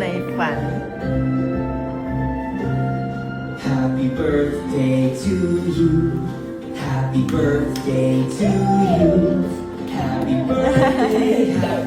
ในฝัน Happy birthday to you. Happy birthday to you. Happy birthday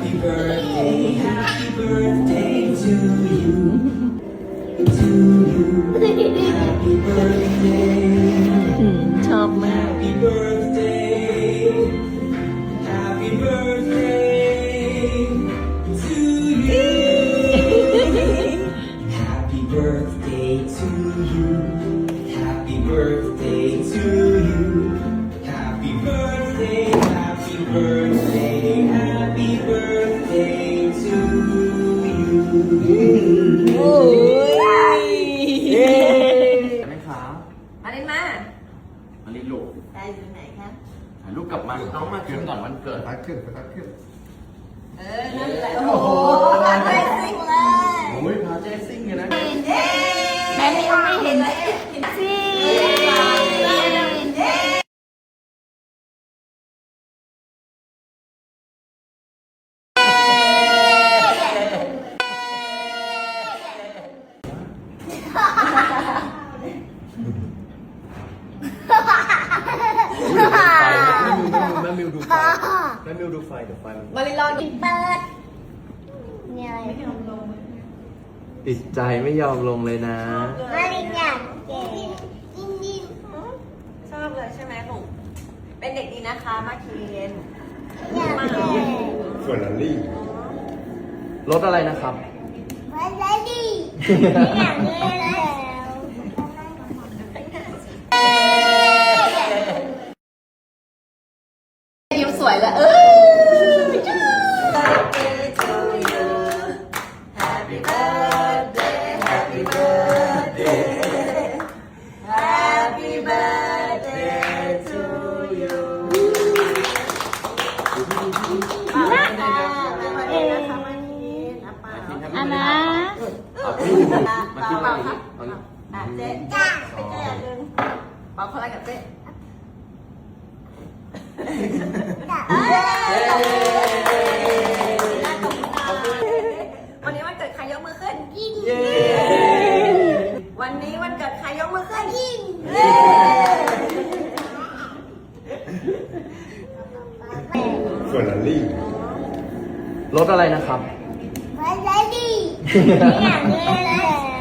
โอ้ยไหมครับมาเล่นมามาลิลูกได้อยู่ไหนครับถ่ายรูปกลับมาน้องมาคืนก่อนวันเกิด ตัดขึ้นตัดขึ้น เออนั่นแหละโอ้โหมาได้สิเลย แม่มิวดูไฟเดี๋ยวไฟมันมาลินรอกินเปิดมีอะไรไม่ยอมลงติดใจไม่ยอมลงเลยนะ มาลินอยากเก็บกินดิชอบเลยใช่ไหมลูกเป็นเด็กดีนะคะ มาเคียนอยากเก็บส่วนลอลลี่รถอะไรนะครับมาลินดีไม่อยากเล่น เออ Happy birthday Happy birthday Happy birthday to you อ่ามาเองนะคะมาเองอะเปล่าอันนะเอาพี่มาที่เปล่ามาครับเอาอะเจ๊จ้าไปเจ๊อันหนึ่งเปล่าคนละกับเจ๊ ส่วนลอลลี่รถอะไรนะครับมาลินดีไม่อยากเล่นแล้ว